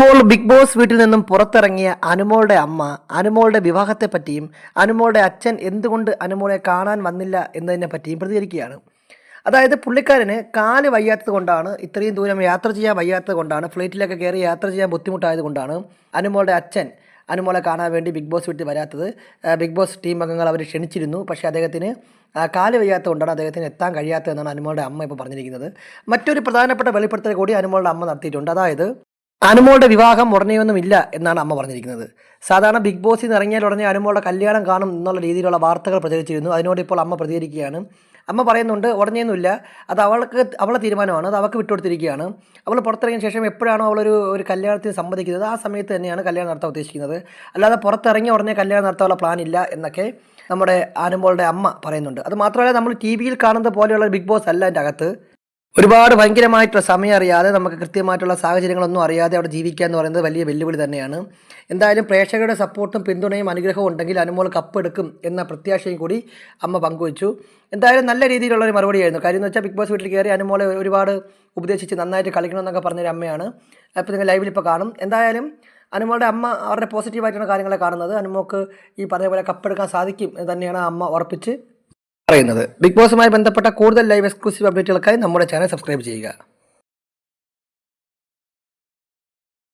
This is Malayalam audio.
ഇപ്പോൾ ബിഗ് ബോസ് വീട്ടിൽ നിന്നും പുറത്തിറങ്ങിയ അനുമോളുടെ അമ്മ അനുമോളുടെ വിവാഹത്തെ പറ്റിയും അനുമോളുടെ അച്ഛൻ എന്തുകൊണ്ട് അനുമോളെ കാണാൻ വന്നില്ല എന്നതിനെ പറ്റിയും പ്രതികരിക്കുകയാണ്. അതായത് പുള്ളിക്കാരന് കാൽ വയ്യാത്തത് കൊണ്ടാണ് ഇത്രയും ദൂരം യാത്ര ചെയ്യാൻ വയ്യാത്തത് കൊണ്ടാണ് ഫ്ലൈറ്റിലൊക്കെ കയറി യാത്ര ചെയ്യാൻ ബുദ്ധിമുട്ടായത് കൊണ്ടാണ് അനുമോളുടെ അച്ഛൻ അനുമോളെ കാണാൻ വേണ്ടി ബിഗ് ബോസ് വീട്ടിൽ വരാത്തത്. ബിഗ് ബോസ് ടീം അംഗങ്ങൾ അവർ ക്ഷണിച്ചിരുന്നു. പക്ഷേ അദ്ദേഹത്തിന് കാൽ വയ്യാത്തത് കൊണ്ടാണ് അദ്ദേഹത്തിന് എത്താൻ കഴിയാത്തതെന്നാണ് അനുമോളുടെ അമ്മ ഇപ്പോൾ പറഞ്ഞിരിക്കുന്നത്. മറ്റൊരു പ്രധാനപ്പെട്ട വെളിപ്പെടുത്തൽ കൂടി അനുമോളുടെ അമ്മ നടത്തിയിട്ടുണ്ട്. അതായത് അനുമോളുടെ വിവാഹം ഉടനെയൊന്നുമില്ല എന്നാണ് അമ്മ പറഞ്ഞിരിക്കുന്നത്. സാധാരണ ബിഗ് ബോസിൽ നിന്ന് ഇറങ്ങിയാൽ ഉടനെ അനുമോളുടെ കല്യാണം കാണും എന്നുള്ള രീതിയിലുള്ള വാർത്തകൾ പ്രചരിച്ചിരുന്നു. അതിനോട് ഇപ്പോൾ അമ്മ പ്രതികരിക്കുകയാണ്. അമ്മ പറയുന്നുണ്ട് ഉടനെയൊന്നുമില്ല. അത് അവൾക്ക് അവളെ തീരുമാനമാണ്. അത് അവൾക്ക് വിട്ടുകൊടുത്തിരിക്കുകയാണ്. അവൾ പുറത്തിറങ്ങിയ ശേഷം എപ്പോഴാണോ അവളൊരു ഒരു കല്യാണത്തിന് സമ്മതിക്കുന്നത്? ആ സമയത്ത് തന്നെയാണ് കല്യാണം നടത്താൻ ഉദ്ദേശിക്കുന്നത്. അല്ലാതെ പുറത്തിറങ്ങിയ ഉടനെ കല്യാണം നടത്താനുള്ള പ്ലാൻ ഇല്ല എന്നൊക്കെ നമ്മുടെ അനുമോളുടെ അമ്മ പറയുന്നുണ്ട്. അത് മാത്രമല്ല നമ്മൾ ടി വിയിൽ കാണുന്നത് പോലെയുള്ള ബിഗ് ബോസ് അല്ല എന്റെ അകത്ത്. ഒരുപാട് ഭയങ്കരമായിട്ടുള്ള സമയം അറിയാതെ നമുക്ക് കൃത്യമായിട്ടുള്ള സാഹചര്യങ്ങളൊന്നും അറിയാതെ അവിടെ ജീവിക്കുക എന്ന് പറയുന്നത് വലിയ വെല്ലുവിളി തന്നെയാണ്. എന്തായാലും പ്രേക്ഷകരുടെ സപ്പോർട്ടും പിന്തുണയും അനുഗ്രഹവും ഉണ്ടെങ്കിൽ അനുമോൾ കപ്പെടുക്കും എന്ന പ്രത്യാശയും കൂടി അമ്മ പങ്കുവച്ചു. എന്തായാലും നല്ല രീതിയിലുള്ള ഒരു മറുപടിയായിരുന്നു കാര്യം എന്ന് വെച്ചാൽ ബിഗ് ബോസ് വീട്ടിൽ കയറി അനുമോളെ ഒരുപാട് ഉപദേശിച്ച് നന്നായിട്ട് കളിക്കണമെന്നൊക്കെ പറഞ്ഞൊരു അമ്മയാണ്. അപ്പോൾ നിങ്ങൾ ലൈവിൽ ഇപ്പോൾ കാണും. എന്തായാലും അനുമോളുടെ അമ്മ അവരുടെ പോസിറ്റീവായിട്ടുള്ള കാര്യങ്ങളെ കാണുന്നത് അനുമോക്ക് ഈ പറഞ്ഞ പോലെ കപ്പെടുക്കാൻ സാധിക്കും തന്നെയാണ് അമ്മ ഉറപ്പിച്ച് പറയുന്നത്. ബിഗ് ബോസുമായി ബന്ധപ്പെട്ട കൂടുതൽ ലൈവ് എക്സ്ക്ലൂസീവ് അപ്ഡേറ്റുകൾക്കായി നമ്മുടെ ചാനൽ സബ്സ്ക്രൈബ് ചെയ്യുക.